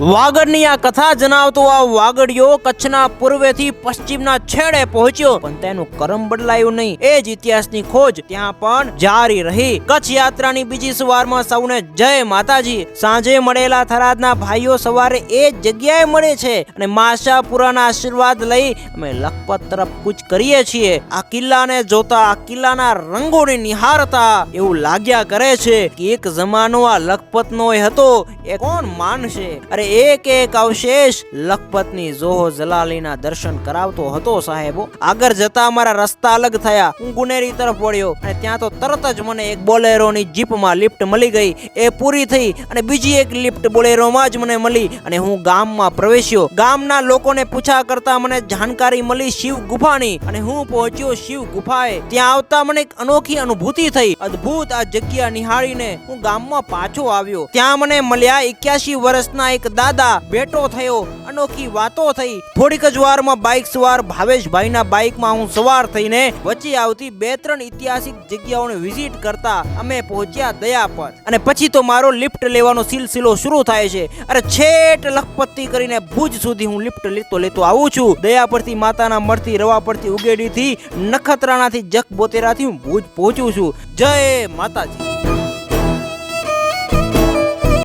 વાગડની આ કથા જણાવતો આ વાગડિયો કચ્છના પૂર્વેથી પશ્ચિમના છેડે પહોંચ્યો. પણ તેનું કરમ બદલાયું નહીં. એ જ ઇતિહાસની ખોજ ત્યાં પણ જારી રહી. કચ્છ યાત્રાની બીજી સવારમાં સૌને જય માતાજી. સાંજે મળેલા થરાદના ભાઈઓ સવારે એ જ જગ્યાએ મળે છે અને માશાપુરાના આશીર્વાદ લઈ અમે લખપત તરફ કૂચ કરીએ છીએ. આ કિલ્લાને જોતા આ કિલ્લાના રંગોને નિહારતા એવું લાગ્યા કરે છે કે એક જમાનો આ લખપતનો હતો. એ કોણ માનશે? અરે એક એક અવશેષ લખપતની જોહો જલાલીના દર્શન કરાવતો હતો સાહેબો. આગળ જતા અમારા રસ્તા અલગ થયા. હું ગુનેરી તરફ વળ્યો અને ત્યાં તો તરત જ મને એક બોલેરોની જીપમાં લિફ્ટ મળી ગઈ. એ પૂરી થઈ અને બીજી એક લિફ્ટ બોલેરોમાં જ મને મળી અને હું ગામમાં પ્રવેશ્યો. ગામના લોકોને પૂછા કરતા મને જાણકારી મળી શિવ ગુફાની અને હું પહોંચ્યો શિવ ગુફાએ. ત્યાં આવતા મને એક અનોખી અનુભૂતિ થઈ. અદ્ભુત આ જગ્યા નિહાળીને હું ગામમાં પાછો આવ્યો. ત્યાં મને મળ્યા એક્યાસી વર્ષના એક દાદા બેટો થયો, અનોખી વાતો થઈ. થોડીક જ વારમાં બાઇક સવાર ભાવેશભાઈના બાઇકમાં હું સવાર થઈને વચ્ચે આવતી બે ત્રણ ઐતિહાસિક જગ્યાઓને વિઝિટ કરતા અમે પહોંચ્યા દયાપર અને પછી તો મારો લિફ્ટ લેવાનો સિલસિલો શરૂ થાય છે. અરે છેટ લખપતિ કરીને ભુજ સુધી હું લિફ્ટ લેતો લેતો આવું છું. દયા પરથી, માતાના મળતી રવા પરથી, ઉગેડીથી, નખત્રાણાથી જખ બોતેરાથી હું ભુજ પહોંચું છું. જય માતાજી.